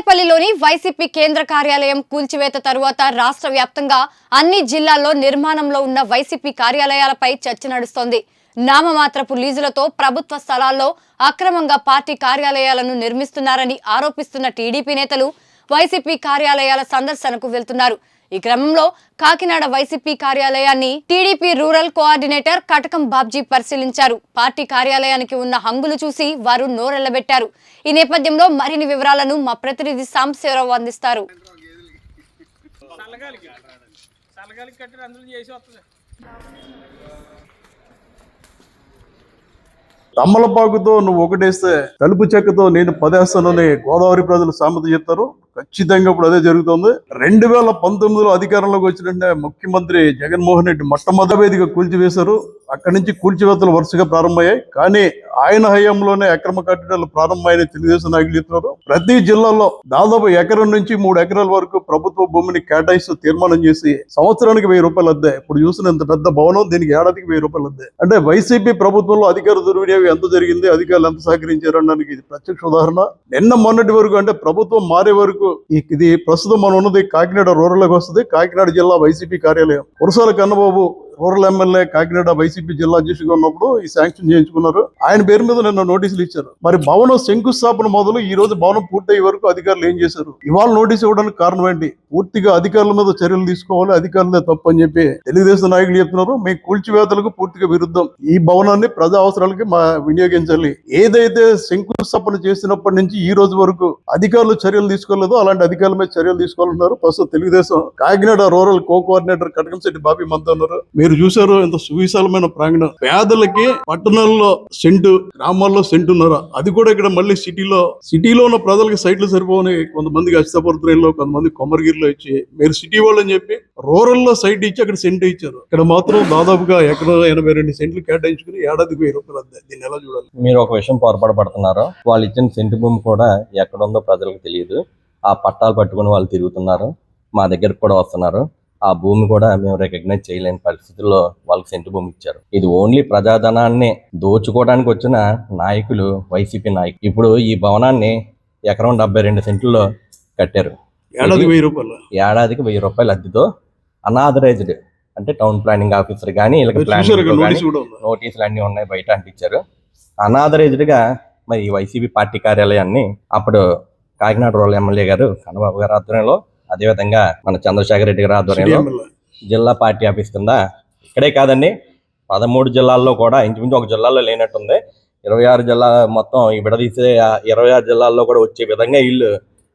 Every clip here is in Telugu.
తాడేపల్లిలోని వైసీపీ కేంద్ర కార్యాలయం కూల్చివేత తరువాత రాష్ట్ర వ్యాప్తంగా అన్ని జిల్లాల్లో నిర్మాణంలో ఉన్న వైసీపీ కార్యాలయాలపై చర్చ నడుస్తోంది. నామమాత్రపు లీజులతో ప్రభుత్వ స్థలాల్లో అక్రమంగా పార్టీ కార్యాలయాలను నిర్మిస్తున్నారని ఆరోపిస్తున్న టీడీపీ నేతలు వైసీపీ కార్యాలయాల సందర్శనకు వెళ్తున్నారు. ఈ క్రమంలో కాకినాడ వైసీపీ కార్యాలయాన్ని TDP rural coordinator Katakam Babji పరిశీలించారు. పార్టీ కార్యాలయానికి ఉన్న హంగులు చూసి వారు నోరెళ్ళబెట్టారు ఈ నేపథ్యంలో మరిన్ని వివరాలను మా ప్రతినిధి సాంబశివరావు అందిస్తారు. తమ్మలపాకుతో నువ్వు ఒకటేస్తే తలుపు చెక్కతో నేను పదేస్తానని గోదావరి ప్రజలు సామెత చెప్తారు. ఖచ్చితంగా ఇప్పుడు అదే జరుగుతుంది. రెండు వేల పంతొమ్మిదిలో అధికారంలోకి వచ్చినంటే ముఖ్యమంత్రి జగన్మోహన్ రెడ్డి మొట్టమొదటి వేదిక కూల్చివేశారు. అక్కడి నుంచి కూల్చివేతలు వరుసగా ప్రారంభమయ్యాయి. కానీ ఆయన హయాంలోనే అక్రమ కట్టడాలు ప్రారంభమైన తెలుగుదేశం నాయకులు చెప్తున్నారు. ప్రతి జిల్లాలో దాదాపు ఎకరం నుంచి మూడు ఎకరాల వరకు ప్రభుత్వ భూమిని కేటాయిస్తూ తీర్మానం చేసి సంవత్సరానికి వెయ్యి రూపాయలు అద్దే. ఇప్పుడు చూసిన ఇంత పెద్ద భవనం దీనికి ఏడాదికి వెయ్యి రూపాయలు అద్దే. అంటే వైసీపీ ప్రభుత్వంలో అధికార దుర్వినియోగం ఎంత జరిగింది అధికారులు ఎంత సహకరించారు అనడానికి ఇది ప్రత్యక్ష ఉదాహరణ. నిన్న మొన్నటి వరకు అంటే ప్రభుత్వం మారే వరకు ఇది ప్రస్తుతం మనం ఉన్నది కాకినాడ రూరల్లోకి వస్తుంది. కాకినాడ జిల్లా వైసీపీ కార్యాలయం. Kurasala Kannababu rural MLA Kakinada YCP జిల్లా అధ్యక్షుడిగా ఉన్నప్పుడు ఈ శాంక్షన్ చేయించుకున్నారు. ఆయన పేరు మీద నిన్న నోటీసులు ఇచ్చారు. మరి భవనం శంకుస్థాపన మొదలు ఈ రోజు భవనం పూర్తయ్యే వరకు అధికారులు ఏం చేశారు? ఇవాళ నోటీస్ ఇవ్వడానికి కారణం ఏంటి? పూర్తిగా అధికారుల మీద చర్యలు తీసుకోవాలి అధికారులే తప్పు అని చెప్పి తెలుగుదేశం నాయకులు చెప్తున్నారు. మీ కూల్చివేతలకు పూర్తిగా విరుద్ధం. ఈ భవనాన్ని ప్రజా అవసరాలకి మా వినియోగించాలి. ఏదైతే శంకుస్థాపన చేసినప్పటి నుంచి ఈ రోజు వరకు అధికారులు చర్యలు తీసుకోలేదు అలాంటి అధికారుల మీద చర్యలు తీసుకోవాలన్నారు ప్రస్తుతం Telugu Desam Kakinada rural co coordinator Katakamsetti Bobby మనతో ఉన్నారు. మీరు చూసారు ఎంత సువిశాలమైన ప్రాంగణం. పేదలకి పట్టణాల్లో సెంటు గ్రామాల్లో సెంటు ఉన్నారు అది కూడా ఇక్కడ మళ్ళీ సిటీలో సిటీలో ఉన్న ప్రజలకి సైట్లు సరిపోని కొంతమందికి అష్టపరుత్రంలో కొంతమంది కొమ్మరిగిరిలో ఇచ్చి మీరు సిటీ వాళ్ళు అని చెప్పి రూరల్లో సైట్ ఇచ్చి అక్కడ సెంట్ ఇచ్చారు. ఇక్కడ మాత్రం దాదాపుగా ఎకరం ఎనభై రెండు సెంట్లు కేటాయించుకుని ఏడాదికి వెయ్యి రూపాయలు దీన్ని ఎలా చూడాలి? మీరు ఒక విషయం పొరపాటు పడుతున్నారు. వాళ్ళు ఇచ్చిన సెంటు భూమి కూడా ఎక్కడ ఉందో ప్రజలకు తెలియదు. ఆ పట్టాలు పట్టుకుని వాళ్ళు తిరుగుతున్నారు. మా దగ్గరకు కూడా వస్తున్నారు. ఆ భూమి కూడా మేము రికగ్నైజ్ చేయలేని పరిస్థితుల్లో వాళ్ళకి సెంటు భూమి ఇచ్చారు. ఇది ఓన్లీ ప్రజాధనాన్ని దోచుకోవడానికి వచ్చిన నాయకులు వైసీపీ నాయకులు. ఇప్పుడు ఈ భవనాన్ని ఎకరం డెబ్బై రెండు సెంట్లలో కట్టారు. ఏడాదికి వెయ్యి రూపాయలు? ఏడాదికి వెయ్యి రూపాయలు అద్దెతో అనాథరైజ్డ్ అంటే టౌన్ ప్లానింగ్ ఆఫీసర్ కానీ నోటీసులు అన్నీ ఉన్నాయి బయట అంటించారు. అనాథరైజ్డ్గా మరి ఈ వైసీపీ పార్టీ కార్యాలయాన్ని అప్పుడు కాకినాడ రూరల్ ఎమ్మెల్యే గారు కన్నబాబు గారి ఆధ్వర్యంలో అదేవిధంగా మన చంద్రశేఖర్ రెడ్డి గారి ఆధ్వర్యంలో. జిల్లా పార్టీ ఆఫీస్ కింద. ఇక్కడే కాదండి పదమూడు జిల్లాల్లో కూడా ఇంచుమించు ఒక జిల్లాలో లేనట్టుంది. ఇరవై ఆరు జిల్లా మొత్తం ఈ విడదీసే ఇరవై ఆరు జిల్లాల్లో కూడా వచ్చే విధంగా వీళ్ళు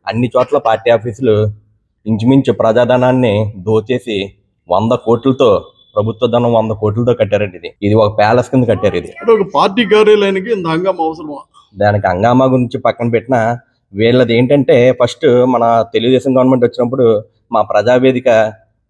అన్ని చోట్ల పార్టీ ఆఫీసులు ఇంచుమించు ప్రజాధనాన్ని దోచేసి వంద కోట్లతో ప్రభుత్వ ధనం వంద కోట్లతో కట్టారండి ఇది. ఇది ఒక ప్యాలెస్ కింద కట్టారు ఇది. ఒక పార్టీ కార్యాలయానికి ఇంత హంగామా అవసరమా? దానికి హంగామా గురించి పక్కన పెట్టిన వీళ్ళది ఏంటంటే ఫస్ట్ మన తెలుగుదేశం గవర్నమెంట్ వచ్చినప్పుడు మా ప్రజావేదిక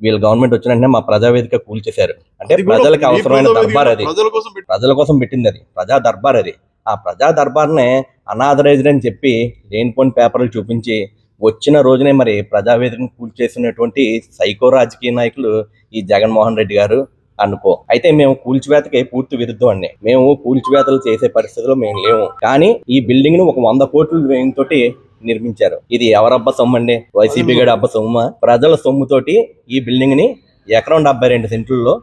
వీళ్ళ గవర్నమెంట్ వచ్చిన మా ప్రజావేదిక కూల్చేశారు. అంటే ప్రజలకు అవసరమైన దర్బార్ అది. ప్రజల కోసం పెట్టి ప్రజల కోసం పెట్టింది అది. ప్రజా దర్బార్ అది. ఆ ప్రజా దర్బార్నే అనాథరైజ్డ్ అని చెప్పి లేనిపోని పేపర్లు చూపించి వచ్చిన రోజునే మరి ప్రజావేదికను కూల్చేసినటువంటి సైకో రాజకీయ నాయకులు ఈ జగన్మోహన్ రెడ్డి గారు అనుకో. అయితే మేము కూల్చివేతకి పూర్తి విరుద్ధం అండి మేము కూల్చివేతలు చేసే పరిస్థితిలో మేము లేవు కానీ ఈ బిల్డింగ్ను ఒక వంద కోట్ల వ్యయంతో నిర్మించారు. ఇది ఎవరబ్బ సొమ్ము అండి వైసీపీ గడి అబ్బ సొమ్ము. ప్రజల సొమ్ముతోటి ఈ బిల్డింగ్ని ఎకరం డెబ్బై రెండు సెంట్లలో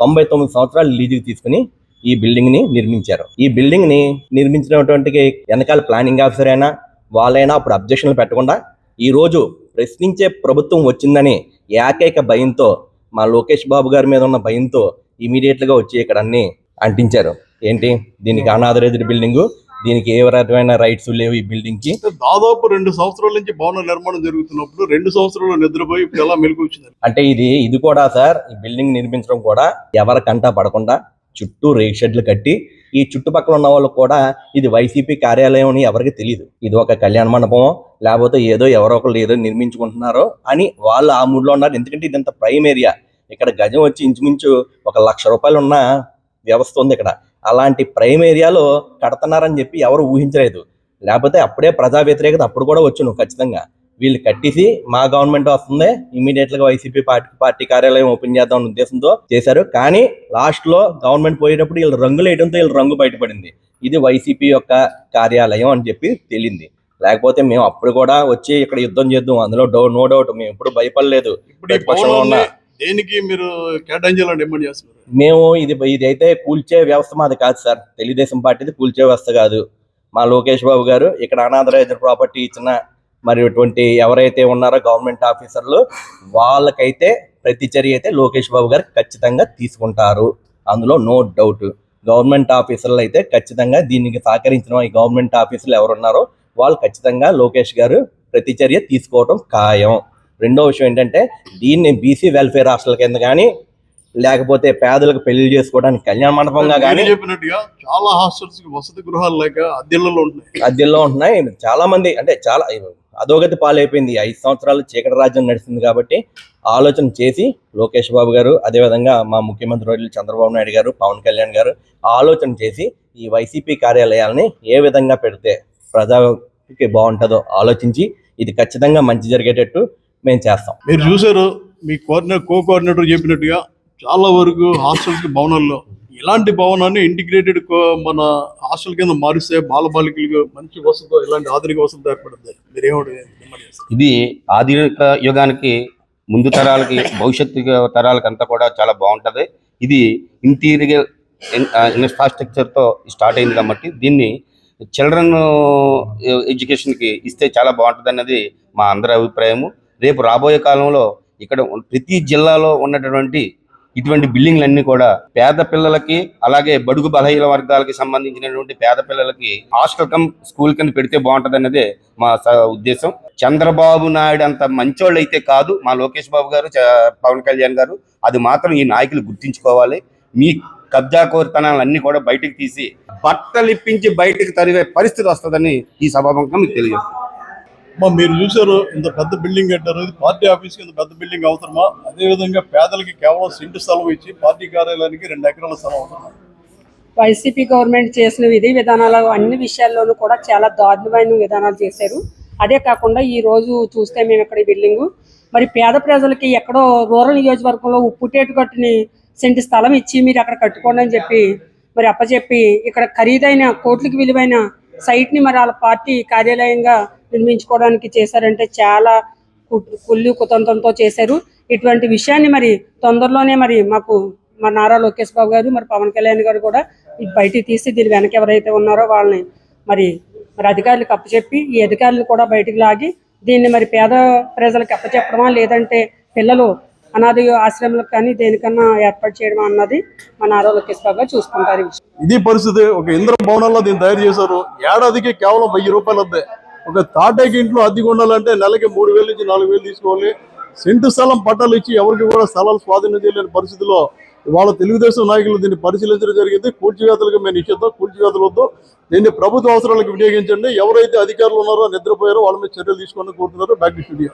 తొంభై తొమ్మిది సంవత్సరాలు లీజుకి తీసుకుని ఈ బిల్డింగ్ని నిర్మించారు. ఈ బిల్డింగ్ని నిర్మించినటువంటి వెనకాల ప్లానింగ్ ఆఫీసర్ అయినా వాళ్ళైనా అప్పుడు అబ్జెక్షన్లు పెట్టకుండా ఈ రోజు ప్రశ్నించే ప్రభుత్వం వచ్చిందని ఏకైక భయంతో మా లోకేష్ బాబు గారి మీద ఉన్న భయంతో ఇమీడియట్గా వచ్చి ఇక్కడ అన్ని అంటించారు. ఏంటి? దీనికి అనాథరైజ్డ్ బిల్డింగ్ దీనికి ఏ రకమైన రైట్స్ లేవు ఈ బిల్డింగ్కి. దాదాపు రెండు సంవత్సరాల నుంచి భవన నిర్మాణం జరుగుతున్నప్పుడు రెండు సంవత్సరాలు నిద్రపోయి ఇప్పుడు ఎలా మెలకు అంటే ఇది ఇది కూడా సార్ ఈ బిల్డింగ్ నిర్మించడం కూడా ఎవరి కంటా పడకుండా చుట్టూ రేక్ షెడ్లు కట్టి ఈ చుట్టుపక్కల ఉన్న వాళ్ళు కూడా ఇది వైసీపీ కార్యాలయం అని ఎవరికి తెలియదు ఇది ఒక కళ్యాణ మండపం లేకపోతే ఏదో ఎవరో ఒకళ్ళు ఏదో నిర్మించుకుంటున్నారో అని వాళ్ళు ఆ మూడ్లో ఉన్నారు. ఎందుకంటే ఇదంత ప్రైమ్ ఏరియా. ఇక్కడ గజం వచ్చి ఇంచుమించు ఒక లక్ష రూపాయలు ఉన్న వ్యవస్థ ఉంది ఇక్కడ. అలాంటి ప్రైమ్ ఏరియాలో కడుతున్నారని చెప్పి ఎవరు ఊహించలేదు. లేకపోతే అప్పుడే ప్రజా వ్యతిరేకత అప్పుడు కూడా వచ్చును ఖచ్చితంగా. వీళ్ళు కట్టేసి మా గవర్నమెంట్ వస్తుంది. ఇమీడియట్గా వైసీపీ పార్టీ పార్టీ కార్యాలయం ఓపెన్ చేద్దాం అనే ఉద్దేశంతో చేశారు. కానీ లాస్ట్లో గవర్నమెంట్ పోయేటప్పుడు వీళ్ళు రంగులు వేయడంతో వీళ్ళు రంగు బయటపడింది. ఇది వైసీపీ యొక్క కార్యాలయం అని చెప్పి తేలింది. లేకపోతే మేము అప్పుడు కూడా వచ్చి ఇక్కడ యుద్ధం చేద్దాం. అందులో డౌ నో డౌట్ మేము ఎప్పుడు భయపడలేదు. ప్రతిపక్షంలో ఉన్నా. దేనికి మీరు కేటాయించాలని డిమాండ్ చేస్తున్నారు? మేము ఇది ఇది అయితే కూల్చే వ్యవస్థ మాది కాదు సార్. తెలుగుదేశం పార్టీది కూల్చే వ్యవస్థ కాదు. మా లోకేష్ బాబు గారు ఇక్కడ అనాథరైజ్డ్ ప్రాపర్టీ ఇచ్చిన మరి ఇటువంటి ఎవరైతే ఉన్నారో గవర్నమెంట్ ఆఫీసర్లు వాళ్ళకైతే ప్రతి చర్య అయితే లోకేష్ బాబు గారు ఖచ్చితంగా తీసుకుంటారు. అందులో నో డౌట్. గవర్నమెంట్ ఆఫీసర్లు అయితే ఖచ్చితంగా దీనికి సహకరించిన ఈ గవర్నమెంట్ ఆఫీసర్లు ఎవరున్నారో వాళ్ళు ఖచ్చితంగా లోకేష్ గారు ప్రతి చర్య తీసుకోవడం ఖాయం. రెండో విషయం ఏంటంటే దీన్ని బీసీ వెల్ఫేర్ హాస్టల్ కింద కానీ లేకపోతే పేదలకు పెళ్ళి చేసుకోవడానికి కళ్యాణ మండపంగా కానీ చెప్పినట్టుగా చాలా హాస్టల్స్ వసతి గృహాలు లేక అద్దెల్లో ఉంటున్నాయి. అద్దెల్లో ఉంటున్నాయి. చాలా మంది అంటే చాలా అధోగతి పాలైపోయింది. ఐదు సంవత్సరాలు చీకటి రాజ్యం నడిచింది కాబట్టి ఆలోచన చేసి లోకేష్ బాబు గారు అదేవిధంగా మా ముఖ్యమంత్రి రోజులు చంద్రబాబు నాయుడు గారు పవన్ కళ్యాణ్ గారు ఆలోచన చేసి ఈ వైసీపీ కార్యాలయాలని ఏ విధంగా పెడితే ప్రజలకి బాగుంటుందో ఆలోచించి ఇది ఖచ్చితంగా మంచి జరిగేటట్టు మేము చేస్తాం. మీరు చూసారు మీ కోఆర్డినేటర్ కో కోఆర్డినేటర్ చెప్పినట్టుగా చాలా వరకు హాస్టల్స్ భవనాల్లో ఇలాంటి భవనాన్ని ఇంటిగ్రేటెడ్ మన హాస్టల్ కింద మారిస్తే బాలబాలికలకు మంచి వసతి ఇలాంటి ఆధునిక వసతి ఏర్పడుతుంది మీరు ఇది ఆధునిక యుగానికి ముందు తరాలకి భవిష్యత్తు తరాలకి అంతా కూడా చాలా బాగుంటుంది. ఇది ఇంటీరియర్ ఇన్ఫ్రాస్ట్రక్చర్తో స్టార్ట్ అయింది కాబట్టి దీన్ని చిల్డ్రన్ ఎడ్యుకేషన్కి ఇస్తే చాలా బాగుంటుంది అన్నది మా అందరి అభిప్రాయము. రేపు రాబోయే కాలంలో ఇక్కడ ప్రతి జిల్లాలో ఉన్నటువంటి ఇటువంటి బిల్డింగ్లన్నీ కూడా పేద పిల్లలకి అలాగే బడుగు బలహీన వర్గాలకి సంబంధించినటువంటి పేద పిల్లలకి హాస్టల్ కమ్ స్కూల్ కింద పెడితే బాగుంటది అన్నదే మా స- ఉద్దేశం. చంద్రబాబు నాయుడు అంత మంచోళ్ళు అయితే కాదు మా లోకేష్ బాబు గారు చ- పవన్ కళ్యాణ్ గారు. అది మాత్రం ఈ నాయకులు గుర్తించుకోవాలి. మీ కబ్జా కోరితనాలన్నీ కూడా బయటకు తీసి బట్టలిప్పించి బయటకు తరిగే పరిస్థితి వస్తుందని ఈ సభాముఖంగా మీకు తెలియజేస్తాను మా మీరు చూసారు ఇంత పెద్ద బిల్డింగ్ కట్టారు. ఇది పార్టీ ఆఫీస్కి ఇంత పెద్ద బిల్డింగ్ అవసరమా? అదే విధంగా పేదలకి కేవలం సెంటు స్థలం ఇచ్చి పార్టీ కార్యాలయానికి రెండు ఎకరాల స్థలం అవసరమా? వైసీపీ గవర్నమెంట్ చేసిన విధి విధానాలు అన్ని విషయాల్లోనూ కూడా చాలా దారుణమైన విధానాలు చేశారు. అదే కాకుండా ఈ రోజు చూస్తే మేము ఇక్కడ ఈ బిల్డింగ్. మరి పేద ప్రజలకి ఎక్కడో రూరల్ నియోజకవర్గంలో ఉప్పుటేటు కట్టుని సెంటు స్థలం ఇచ్చి మీరు అక్కడ కట్టుకోండి అని చెప్పి మరి అప్పచెప్పి ఇక్కడ ఖరీదైన కోట్లకి విలువైన సైట్ని మరి వాళ్ళ పార్టీ కార్యాలయంగా నిర్మించుకోవడానికి చేశారంటే చాలా కుల్లి కుళ్ళు కుతంత్రంతో చేశారు. ఇటువంటి విషయాన్ని మరి తొందరలోనే మరి మాకు మా నారా లోకేష్ బాబు గారు మరి పవన్ కళ్యాణ్ గారు కూడా బయటికి తీసి దీని వెనక ఎవరైతే ఉన్నారో వాళ్ళని మరి మరి అధికారులకు అప్పచెప్పి ఈ అధికారులు కూడా బయటికి లాగి దీన్ని మరి పేద ప్రజలకు అప్పచెప్పడమా లేదంటే పిల్లలు అనాథ ఆశ్రమాలకు కానీ దేనికన్నా ఏర్పాటు చేయడం అన్నది మా నారా లోకేష్ బాబు గారు చూసుకుంటారు ఇది పరిస్థితి ఒక ఇంద్ర భవనంలో దీన్ని తయారు చేశారు. ఏడాదికి కేవలం వెయ్యి రూపాయలు వద్దే. ఒక తాటేకి ఇంట్లో అద్దె ఉండాలంటే నెలకి మూడు వేలు నుంచి నాలుగు వేలు తీసుకోవాలి. సెంటు స్థలం పట్టాలు ఇచ్చి ఎవరికి కూడా స్థలాలు స్వాధీనం చేయలేని పరిస్థితిలో వాళ్ళ తెలుగుదేశం నాయకులు దీన్ని పరిశీలించడం జరిగింది. కూల్చివేతలకు మేము నిషేధం కూల్చివేతలు వద్దు. దీన్ని ప్రభుత్వ అవసరాలకు వినియోగించండి. ఎవరైతే అధికారులు ఉన్నారో నిద్రపోయారో వాళ్ళ మీద చర్యలు తీసుకోవాలని కోరుతున్నారు. Back to studio.